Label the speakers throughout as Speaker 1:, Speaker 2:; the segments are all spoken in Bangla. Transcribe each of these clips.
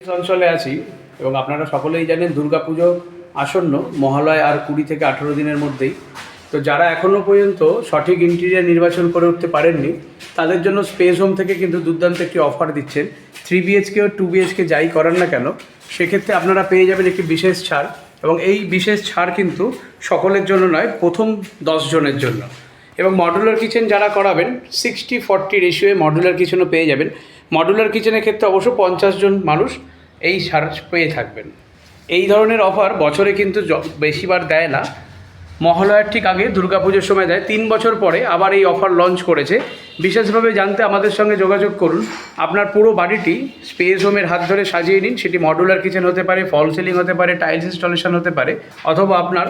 Speaker 1: অঞ্চলে আছি এবং আপনারা সকলেই জানেন দুর্গাপুজো আসন্ন মহালয় আর কুড়ি থেকে আঠেরো দিনের মধ্যেই। তো যারা এখনও পর্যন্ত সঠিক ইন্টেরিয়ার নির্বাচন করে উঠতে পারেননি, তাদের জন্য স্পেস হোম থেকে কিন্তু দুর্দান্ত একটি অফার দিচ্ছেন। থ্রি বিএচকে ও টু বিএচকে যাই করান না কেন, সেক্ষেত্রে আপনারা পেয়ে যাবেন একটি বিশেষ ছাড় এবং এই বিশেষ ছাড় কিন্তু সকলের জন্য নয়, প্রথম জনের জন্য। এবং মডুলার কিচেন যারা করাবেন সিক্সটি ফর্টি রেশিওয়ে মডুলার কিচেনও পেয়ে যাবেন। মডুলার কিচেনের ক্ষেত্রে অবশ্য পঞ্চাশ জন মানুষ এই ছাড় পেয়ে থাকবেন। এই ধরনের অফার বছরে কিন্তু বেশিবার দেয় না। মহালয়ার ঠিক আগে দুর্গাপুজোর সময় দেয়। তিন বছর পরে আবার এই অফার লঞ্চ করেছে। বিশেষভাবে জানতে আমাদের সঙ্গে যোগাযোগ করুন। আপনার পুরো বাড়িটি স্পেস হোমের হাত ধরে সাজিয়ে নিন। সেটি মডুলার কিচেন হতে পারে ফল সিলিং হতে পারে টাইলস ইনস্টলেশন হতে পারে, অথবা আপনার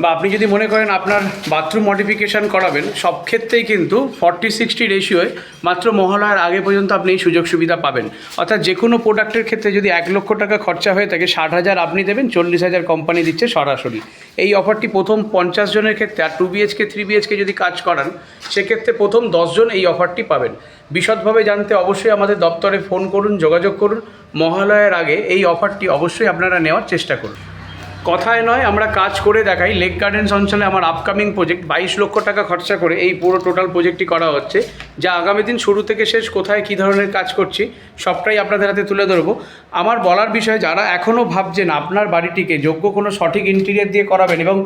Speaker 1: বা আপনি যদি মনে করেন আপনার বাথরুম মডিফিকেশান করাবেন, সব ক্ষেত্রেই কিন্তু ফর্টি সিক্সটি রেশিওয় মাত্র মহালয়ার আগে পর্যন্ত আপনি এই সুযোগ সুবিধা পাবেন। অর্থাৎ যে কোনো প্রোডাক্টের ক্ষেত্রে যদি এক লক্ষ টাকা খরচা হয়ে থাকে, ষাট হাজার আপনি দেবেন, চল্লিশ হাজার কোম্পানি দিচ্ছে সরাসরি। এই অফারটি প্রথম পঞ্চাশ জনের ক্ষেত্রে, আর টু বিএচকে থ্রি বিএচকে যদি কাজ করান, সেক্ষেত্রে প্রথম দশজন এই অফারটি পাবেন। বিশদভাবে জানতে অবশ্যই আমাদের দপ্তরে ফোন করুন, যোগাযোগ করুন। মহালয়ার আগে এই অফারটি অবশ্যই আপনারা নেওয়ার চেষ্টা করুন। কথায় নয়, আমরা কাজ করে দেখাই। লেক গার্ডেন্স অঞ্চলে আমার আপকামিং প্রজেক্ট বাইশ লক্ষ টাকা খরচা করে এই পুরো টোটাল প্রজেক্টটি করা হচ্ছে। যা আগামী দিন শুরু থেকে শেষ, কোথায় কী ধরনের কাজ করছি, সবটাই আপনাদের হাতে তুলে ধরবো। আমার বলার বিষয়ে, যারা এখনও ভাবছেন আপনার বাড়িটিকে যোগ্য কোনো সঠিক ইন্টেরিয়ার দিয়ে করাবেন এবং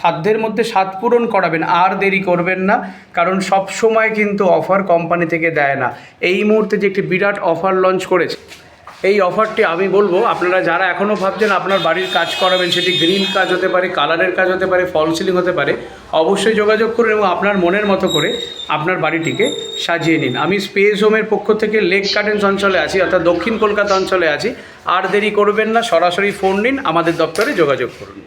Speaker 1: সাধ্যের মধ্যে স্বাদ পূরণ করাবেন, আর দেরি করবেন না, কারণ সব সময় কিন্তু অফার কোম্পানি থেকে দেয় না। এই মুহূর্তে যে একটি বিরাট অফার লঞ্চ করেছে এই অফারটি আমি বলব, আপনারা যারা এখনও ভাবছেন আপনার বাড়ির কাজ করাবেন, সেটি গ্রিন কাজ হতে পারে কালারের কাজ হতে পারে ফল সিলিং হতে পারে, অবশ্যই যোগাযোগ করুন এবং আপনার মনের মতো করে আপনার বাড়িটিকে সাজিয়ে নিন। আমি স্পেস হোমের পক্ষ থেকে লেক গার্ডেন্স অঞ্চলে আছি, অর্থাৎ দক্ষিণ কলকাতা অঞ্চলে আছি। আর দেরি করবেন না, সরাসরি ফোন নিন, আমাদের দপ্তরে যোগাযোগ করুন।